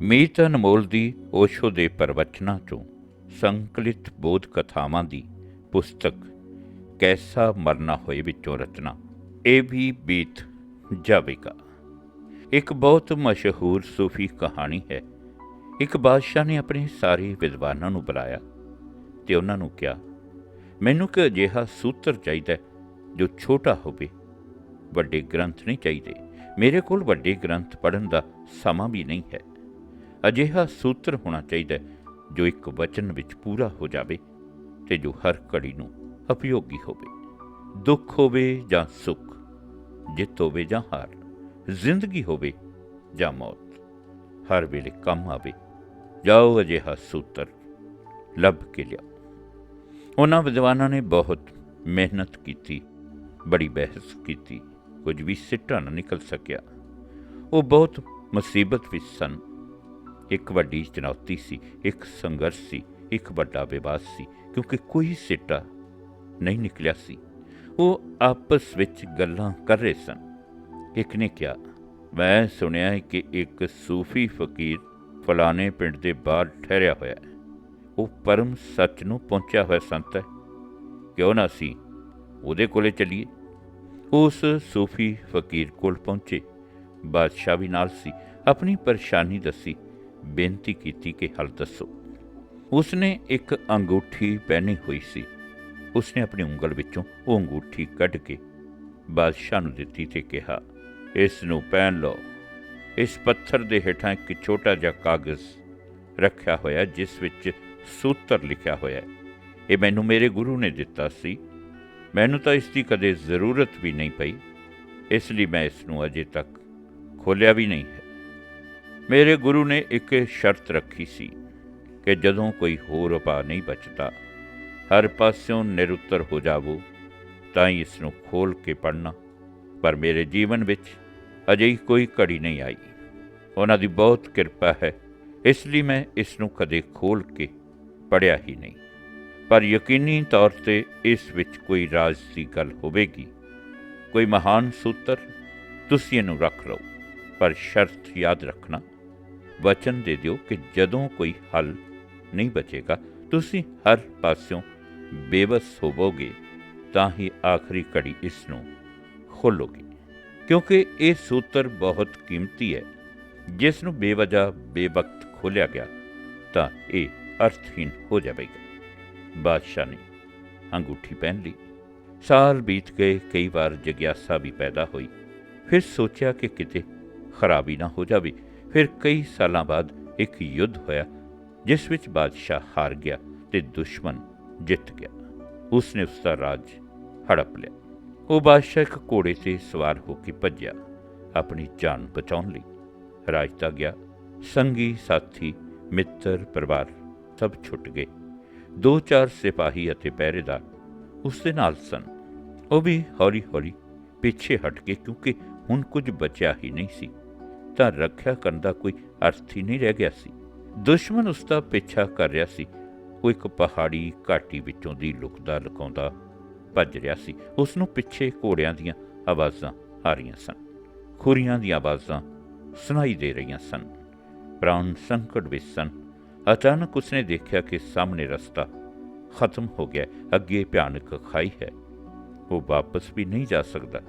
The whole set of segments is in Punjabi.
ਮੀਤ ਅਨਮੋਲ ਦੀ ਓਸ਼ੋ ਦੇ ਪ੍ਰਵਚਨਾਂ ਚੋਂ ਸੰਕਲਿਤ ਬੋਧ ਕਥਾਵਾਂ ਦੀ ਪੁਸਤਕ ਕੈਸਾ ਮਰਨਾ ਹੋਏ ਵਿੱਚੋਂ ਰਚਨਾ ਇਹ ਵੀ ਬੀਤ ਜਾਵੇਗਾ। ਇੱਕ ਬਹੁਤ ਮਸ਼ਹੂਰ ਸੂਫੀ ਕਹਾਣੀ ਹੈ। ਇੱਕ ਬਾਦਸ਼ਾਹ ਨੇ ਆਪਣੇ ਸਾਰੇ ਵਿਦਵਾਨਾਂ ਨੂੰ ਬੁਲਾਇਆ ਤੇ ਉਹਨਾਂ ਨੂੰ ਕਿਹਾ, ਮੈਨੂੰ ਕਿ ਅਜਿਹਾ ਸੂਤਰ ਚਾਹੀਦਾ ਜੋ ਛੋਟਾ ਹੋਵੇ। ਵੱਡੇ ਗ੍ਰੰਥ ਨਹੀਂ ਚਾਹੀਦੇ। ਮੇਰੇ ਕੋਲ ਵੱਡੇ ਗ੍ਰੰਥ ਪੜ੍ਹਨ ਦਾ ਸਮਾਂ ਵੀ ਨਹੀਂ ਹੈ। ਅਜਿਹਾ ਸੂਤਰ ਹੋਣਾ ਚਾਹੀਦਾ ਜੋ ਇੱਕ ਵਚਨ ਵਿੱਚ ਪੂਰਾ ਹੋ ਜਾਵੇ ਤੇ ਜੋ ਹਰ ਘੜੀ ਨੂੰ ਉਪਯੋਗੀ ਹੋਵੇ। ਦੁੱਖ ਹੋਵੇ ਜਾਂ ਸੁੱਖ, ਜਿੱਤ ਹੋਵੇ ਜਾਂ ਹਾਰ, ਜ਼ਿੰਦਗੀ ਹੋਵੇ ਜਾਂ ਮੌਤ, ਹਰ ਵੇਲੇ ਕੰਮ ਆਵੇ। ਜਾਓ ਅਜਿਹਾ ਸੂਤਰ ਲੱਭ ਕੇ ਲਿਆ ਉਹਨਾਂ ਵਿਦਵਾਨਾਂ ਨੇ ਬਹੁਤ ਮਿਹਨਤ ਕੀਤੀ, ਬੜੀ ਬਹਿਸ ਕੀਤੀ, ਕੁਝ ਵੀ ਸਿੱਟਾ ਨਾ ਨਿਕਲ ਸਕਿਆ। ਉਹ ਬਹੁਤ ਮੁਸੀਬਤ ਵਿੱਚ ਸਨ। ਇੱਕ ਵੱਡੀ ਚੁਣੌਤੀ ਸੀ, ਇੱਕ ਸੰਘਰਸ਼ ਸੀ, ਇੱਕ ਵੱਡਾ ਵਿਵਾਦ ਸੀ, ਕਿਉਂਕਿ ਕੋਈ ਸਿੱਟਾ ਨਹੀਂ ਨਿਕਲਿਆ ਸੀ। ਉਹ ਆਪਸ ਵਿੱਚ ਗੱਲਾਂ ਕਰ ਰਹੇ ਸਨ। ਇੱਕ ਨੇ ਕਿਹਾ, ਮੈਂ ਸੁਣਿਆ ਹੈ ਕਿ ਇੱਕ ਸੂਫੀ ਫਕੀਰ ਫਲਾਣੇ ਪਿੰਡ ਦੇ ਬਾਹਰ ਠਹਿਰਿਆ ਹੋਇਆ ਹੈ। ਉਹ ਪਰਮ ਸੱਚ ਨੂੰ ਪਹੁੰਚਿਆ ਹੋਇਆ ਸੰਤ ਹੈ। ਕਿਉਂ ਨਾ ਸੀ ਉਹਦੇ ਕੋਲੇ ਚੱਲੀਏ? ਉਸ ਸੂਫੀ ਫਕੀਰ ਕੋਲ ਪਹੁੰਚੇ। ਬਾਦਸ਼ਾਹ ਵੀ ਨਾਲ ਸੀ। ਆਪਣੀ ਪਰੇਸ਼ਾਨੀ ਦੱਸੀ। ਬੇਨਤੀ ਕੀਤੀ ਕਿ ਹੱਲ ਦੱਸੋ। ਉਸਨੇ ਇੱਕ ਅੰਗੂਠੀ ਪਹਿਨੀ ਹੋਈ ਸੀ। ਉਸਨੇ ਆਪਣੀ ਉਂਗਲ ਵਿੱਚੋਂ ਉਹ ਅੰਗੂਠੀ ਕੱਢ ਕੇ ਬਾਦਸ਼ਾਹ ਨੂੰ ਦਿੱਤੀ ਤੇ ਕਿਹਾ, ਇਸ ਨੂੰ ਪਹਿਨ ਲਓ। ਇਸ ਪੱਥਰ ਦੇ ਹੇਠਾਂ ਇੱਕ ਛੋਟਾ ਜਿਹਾ ਕਾਗਜ਼ ਰੱਖਿਆ ਹੋਇਆ, ਜਿਸ ਵਿੱਚ ਸੂਤਰ ਲਿਖਿਆ ਹੋਇਆ ਹੈ। ਇਹ ਮੈਨੂੰ ਮੇਰੇ ਗੁਰੂ ਨੇ ਦਿੱਤਾ ਸੀ। ਮੈਨੂੰ ਤਾਂ ਇਸ ਦੀ ਕਦੇ ਜ਼ਰੂਰਤ ਵੀ ਨਹੀਂ ਪਈ। ਇਸ ਲਈ ਮੈਂ ਇਸ ਨੂੰ ਅਜੇ ਤੱਕ ਖੋਲਿਆ ਵੀ ਨਹੀਂ ਮੇਰੇ ਗੁਰੂ ਨੇ ਇੱਕ ਸ਼ਰਤ ਰੱਖੀ ਸੀ ਕਿ ਜਦੋਂ ਕੋਈ ਹੋਰ ਉਪਾਅ ਨਹੀਂ ਬਚਦਾ, ਹਰ ਪਾਸਿਓਂ ਨਿਰੁੱਤਰ ਹੋ ਜਾਵੋ, ਤਾਂ ਹੀ ਇਸ ਨੂੰ ਖੋਲ ਕੇ ਪੜਨਾ ਪਰ ਮੇਰੇ ਜੀਵਨ ਵਿੱਚ ਅਜਿਹੀ ਕੋਈ ਘੜੀ ਨਹੀਂ ਆਈ। ਉਹਨਾਂ ਦੀ ਬਹੁਤ ਕਿਰਪਾ ਹੈ, ਇਸ ਲਈ ਮੈਂ ਇਸ ਨੂੰ ਕਦੇ ਖੋਲ ਕੇ ਪੜਿਆ ਹੀ ਨਹੀਂ। ਪਰ ਯਕੀਨੀ ਤੌਰ ਤੇ ਇਸ ਵਿੱਚ ਕੋਈ ਰਾਜ ਦੀ ਗੱਲ ਹੋਵੇਗੀ। ਕੋਈ ਮਹਾਨ ਸੂਤਰ ਤੁਸੀਂ ਇਹਨੂੰ ਰੱਖ ਲਓ, ਪਰ ਸ਼ਰਤ ਯਾਦ ਰੱਖਣਾ। ਵਚਨ ਦੇ ਦਿਓ ਕਿ ਜਦੋਂ ਕੋਈ ਹੱਲ ਨਹੀਂ ਬਚੇਗਾ, ਤੁਸੀਂ ਹਰ ਪਾਸਿਓਂ ਬੇਵਸ ਹੋਵੋਗੇ, ਤਾਂ ਹੀ ਆਖਰੀ ਘੜੀ ਇਸ ਨੂੰ ਖੋਲੋਗੇ। ਕਿਉਂਕਿ ਇਹ ਸੂਤਰ ਬਹੁਤ ਕੀਮਤੀ ਹੈ। ਜਿਸ ਨੂੰ ਬੇਵਜ੍ਹਾ, ਬੇਵਕਤ ਖੋਲਿਆ ਗਿਆ, ਤਾਂ ਇਹ ਅਰਥਹੀਨ ਹੋ ਜਾਵੇਗਾ। ਬਾਦਸ਼ਾਹ ਨੇ ਅੰਗੂਠੀ ਪਹਿਨ ਲਈ। ਸਾਲ ਬੀਤ ਗਏ, ਕਈ ਵਾਰ ਜਗਿਆਸਾ ਵੀ ਪੈਦਾ ਹੋਈ। ਫਿਰ ਸੋਚਿਆ ਕਿ ਕਿਤੇ ਖਰਾਬੀ ਨਾ ਹੋ ਜਾਵੇ। ਫਿਰ ਕਈ ਸਾਲਾਂ ਬਾਅਦ ਇੱਕ ਯੁੱਧ ਹੋਇਆ, ਜਿਸ ਵਿੱਚ ਬਾਦਸ਼ਾਹ ਹਾਰ ਗਿਆ ਤੇ ਦੁਸ਼ਮਣ ਜਿੱਤ ਗਿਆ। ਉਸਨੇ ਉਸ ਦਾ ਰਾਜ ਹੜਪ ਲਿਆ। ਉਹ ਬਾਦਸ਼ਾਹ ਇੱਕ ਘੋੜੇ ਤੇ ਸਵਾਰ ਹੋ ਕੇ ਭੱਜਿਆ, ਆਪਣੀ ਜਾਨ ਬਚਾਉਣ ਲਈ। ਰਾਜਤਾ ਗਿਆ, ਸੰਗੀ, ਸਾਥੀ, ਮਿੱਤਰ, ਪਰਿਵਾਰ ਸਭ ਛੁੱਟ ਗਏ। ਦੋ ਚਾਰ ਸਿਪਾਹੀ ਅਤੇ ਪਹਿਰੇਦਾਰ ਉਸ ਦੇ ਨਾਲ ਸਨ। ਉਹ ਵੀ ਹੌਲੀ-ਹੌਲੀ ਪਿੱਛੇ ਹਟ ਗਏ ਕਿਉਂਕਿ ਹੁਣ ਕੁਝ ਬਚਿਆ ਹੀ ਨਹੀਂ ਸੀ। ਤਾਂ ਰੱਖਿਆ ਕਰਨ ਦਾ ਕੋਈ ਅਰਥ ਹੀ ਨਹੀਂ ਰਹਿ ਗਿਆ ਸੀ। ਦੁਸ਼ਮਣ ਉਸ ਦਾ ਪਿੱਛਾ ਕਰ ਰਿਹਾ ਸੀ। ਉਹ ਇੱਕ ਪਹਾੜੀ ਘਾਟੀ ਵਿੱਚੋਂ ਦੀ ਲੁਕਦਾ ਲੁਕਾਉਂਦਾ ਭੱਜ ਰਿਹਾ ਸੀ। ਉਸ ਨੂੰ ਪਿੱਛੇ ਘੋੜਿਆਂ ਦੀਆਂ ਆਵਾਜ਼ਾਂ ਆ ਰਹੀਆਂ ਸਨ। ਖੁਰੀਆਂ ਦੀਆਂ ਆਵਾਜ਼ਾਂ ਸੁਣਾਈ ਦੇ ਰਹੀਆਂ ਸਨ। ਪ੍ਰਾਣ ਸੰਕਟ ਵਿੱਚ ਸਨ। ਅਚਾਨਕ ਉਸਨੇ ਦੇਖਿਆ ਕਿ ਸਾਹਮਣੇ ਰਸਤਾ ਖਤਮ ਹੋ ਗਿਆ ਅੱਗੇ ਭਿਆਨਕ ਖਾਈ ਹੈ। ਉਹ ਵਾਪਸ ਵੀ ਨਹੀਂ ਜਾ ਸਕਦਾ।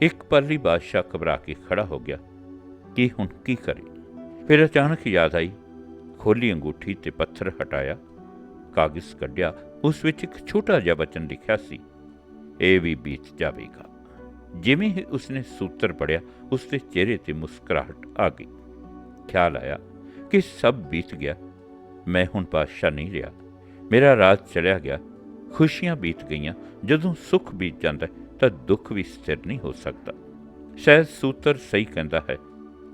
ਇੱਕ ਪਲ ਬਾਦਸ਼ਾਹ ਘਬਰਾ ਕੇ ਖੜਾ ਹੋ ਗਿਆ। ਕਿ ਹੁਣ ਕੀ ਕਰੇ? ਫਿਰ ਅਚਾਨਕ ਯਾਦ ਆਈ, ਖੋਲੀ ਅੰਗੂਠੀ ਤੇ ਪੱਥਰ ਹਟਾਇਆ, ਕਾਗਜ਼ ਕੱਢਿਆ, ਉਸ ਵਿੱਚ ਇੱਕ ਛੋਟਾ ਜਿਹਾ ਬਚਨ ਲਿਖਿਆ ਸੀ, ਇਹ ਵੀ ਬੀਤ ਜਾਵੇਗਾ। ਜਿਵੇਂ ਹੀ ਉਸਨੇ ਸੂਤਰ ਪੜਿਆ ਉਸ ਦੇ ਚਿਹਰੇ ਤੇ ਮੁਸਕਰਾਹਟ ਆ ਗਈ। ਖਿਆਲ ਆਇਆ ਕਿ ਸਭ ਬੀਤ ਗਿਆ। ਮੈਂ ਹੁਣ ਬਾਦਸ਼ਾਹ ਨਹੀਂ ਰਿਹਾ। ਮੇਰਾ ਰਾਜ ਚਲਿਆ ਗਿਆ। ਖੁਸ਼ੀਆਂ ਬੀਤ ਗਈਆਂ। ਜਦੋਂ ਸੁੱਖ ਬੀਤ ਜਾਂਦਾ ਤਾਂ ਦੁੱਖ ਵੀ ਸਥਿਰ ਨਹੀਂ ਹੋ ਸਕਦਾ। ਸ਼ਾਇਦ ਸੂਤਰ ਸਹੀ ਕਹਿੰਦਾ ਹੈ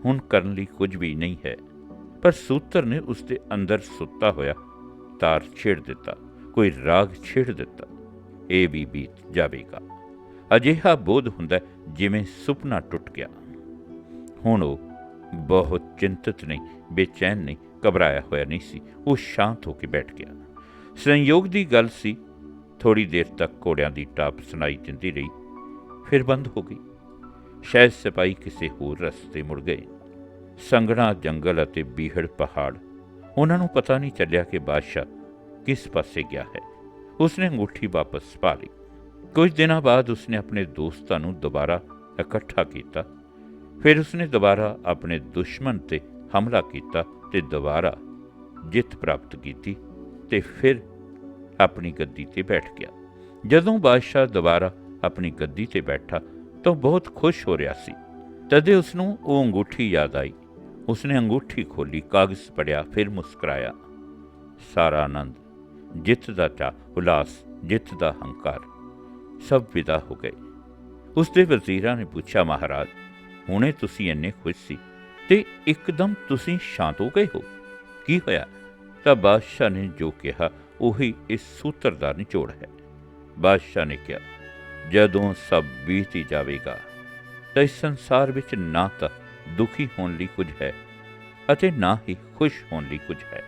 ਹੁਣ ਕਰਨ ਲਈ ਕੁਝ ਵੀ ਨਹੀਂ ਹੈ। ਪਰ ਸੂਤਰ ਨੇ ਉਸ ਦੇ ਅੰਦਰ ਸੁੱਤਾ ਹੋਇਆ ਤਾਰ ਛੇੜ ਦਿੱਤਾ, ਕੋਈ ਰਾਗ ਛੇੜ ਦਿੱਤਾ। ਇਹ ਵੀ ਬੀਤ ਜਾਵੇਗਾ। ਅਜਿਹਾ ਬੋਧ ਹੁੰਦਾ ਜਿਵੇਂ ਸੁਪਨਾ ਟੁੱਟ ਗਿਆ। ਹੁਣ ਉਹ ਬਹੁਤ ਚਿੰਤਤ ਨਹੀਂ, ਬੇਚੈਨ ਨਹੀਂ, ਘਬਰਾਇਆ ਹੋਇਆ ਨਹੀਂ ਸੀ। ਉਹ ਸ਼ਾਂਤ ਹੋ ਕੇ ਬੈਠ ਗਿਆ। ਸੰਯੋਗ ਦੀ ਗੱਲ ਸੀ ਥੋੜੀ ਦੇਰ ਤੱਕ ਘੋੜਿਆਂ ਦੀ ਟਾਪ ਸੁਣਾਈ ਦਿੰਦੀ ਰਹੀ, ਫਿਰ ਬੰਦ ਹੋ ਗਈ। ਸ਼ਾਇਦ ਸਿਪਾਹੀ ਕਿਸੇ ਹੋਰ ਰਸਤੇ ਮੁੜ ਗਏ। ਸੰਘਣਾ ਜੰਗਲ ਅਤੇ ਬੀਹੜ ਪਹਾੜ। ਉਹਨਾਂ ਨੂੰ ਪਤਾ ਨਹੀਂ ਚੱਲਿਆ ਕਿ ਬਾਦਸ਼ਾਹ ਕਿਸ ਪਾਸੇ ਗਿਆ ਹੈ। ਉਸਨੇ ਅੰਗੂਠੀ ਵਾਪਸ ਪਾ ਲਈ। ਕੁਝ ਦਿਨਾਂ ਬਾਅਦ ਉਸਨੇ ਆਪਣੇ ਦੋਸਤਾਂ ਨੂੰ ਦੁਬਾਰਾ ਇਕੱਠਾ ਕੀਤਾ। ਫਿਰ ਉਸਨੇ ਦੁਬਾਰਾ ਆਪਣੇ ਦੁਸ਼ਮਣ ਤੇ ਹਮਲਾ ਕੀਤਾ ਤੇ ਦੁਬਾਰਾ ਜਿੱਤ ਪ੍ਰਾਪਤ ਕੀਤੀ ਤੇ ਫਿਰ ਆਪਣੀ ਗੱਦੀ ਤੇ ਬੈਠ ਗਿਆ। ਜਦੋਂ ਬਾਦਸ਼ਾਹ ਦੁਬਾਰਾ ਆਪਣੀ ਗੱਦੀ ਤੇ ਬੈਠਾ ਤਾਂ ਉਹ ਬਹੁਤ ਖੁਸ਼ ਹੋ ਰਿਹਾ ਸੀ। ਤਦੇ ਉਸ ਨੂੰ ਉਹ ਅੰਗੂਠੀ ਯਾਦ ਆਈ। ਉਸਨੇ ਅੰਗੂਠੀ ਖੋਲੀ, ਕਾਗਜ਼ ਪੜਿਆ ਫਿਰ ਮੁਸਕਰਾਇਆ। ਸਾਰਾ ਆਨੰਦ, ਜਿੱਤ ਦਾ ਚਾ ਉਲਾਸ, ਜਿੱਤ ਦਾ ਹੰਕਾਰ, ਸਭ ਵਿਦਾ ਹੋ ਗਏ। ਉਸ ਦੇ ਵਜ਼ੀਰਾਂ ਨੇ ਪੁੱਛਿਆ, ਮਹਾਰਾਜ, ਹੁਣੇ ਤੁਸੀਂ ਇੰਨੇ ਖੁਸ਼ ਸੀ ਤੇ ਇੱਕਦਮ ਤੁਸੀਂ ਸ਼ਾਂਤ ਹੋ ਗਏ ਹੋ? ਕੀ ਹੋਇਆ? ਤਾਂ ਬਾਦਸ਼ਾਹ ਨੇ ਜੋ ਕਿਹਾ, ਉਹੀ ਇਸ ਸੂਤਰ ਦਾ ਨਿਚੋੜ ਹੈ। ਬਾਦਸ਼ਾਹ ਨੇ ਕਿਹਾ ਜਦੋਂ ਸਭ ਬੀਤ ਹੀ ਜਾਵੇਗਾ, ਤਾਂ ਇਸ ਸੰਸਾਰ ਵਿੱਚ ਨਾ ਤਾਂ ਦੁਖੀ ਹੋਣ ਲਈ ਕੁਝ ਹੈ ਅਤੇ ਨਾ ਹੀ ਖੁਸ਼ ਹੋਣ ਲਈ ਕੁਝ ਹੈ।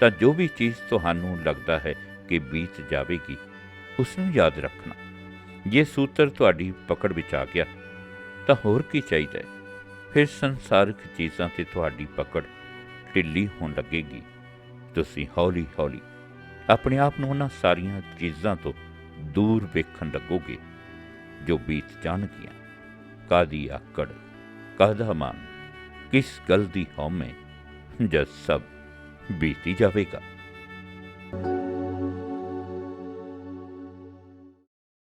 ਤਾਂ ਜੋ ਵੀ ਚੀਜ਼ ਤੁਹਾਨੂੰ ਲੱਗਦਾ ਹੈ ਕਿ ਬੀਤ ਜਾਵੇਗੀ, ਉਸ ਨੂੰ ਯਾਦ ਰੱਖਣਾ। ਜੇ ਸੂਤਰ ਤੁਹਾਡੀ ਪਕੜ ਵਿੱਚ ਆ ਗਿਆ, ਤਾਂ ਹੋਰ ਕੀ ਚਾਹੀਦਾ ਹੈ? ਫਿਰ ਸੰਸਾਰਿਕ ਚੀਜ਼ਾਂ ਤੇ ਤੁਹਾਡੀ ਪਕੜ ਢਿੱਲੀ ਹੋਣ ਲੱਗੇਗੀ। ਤੁਸੀਂ ਹੌਲੀ ਹੌਲੀ ਆਪਣੇ ਆਪ ਨੂੰ ਉਹਨਾਂ ਸਾਰੀਆਂ ਚੀਜ਼ਾਂ ਤੋਂ ਦੂਰ ਵੇਖਣ ਲੱਗੋਗੇ ਜੋ ਬੀਤ ਜਾਣਗੀਆਂ ਕਾਦੀ ਆਕੜ ਕਾਦਾ ਮਾਨ ਕਿਸ ਗੱਲ ਦੀ ਹਉਮੈ ਜਦ ਸਭ ਬੀਤੀ ਜਾਵੇਗਾ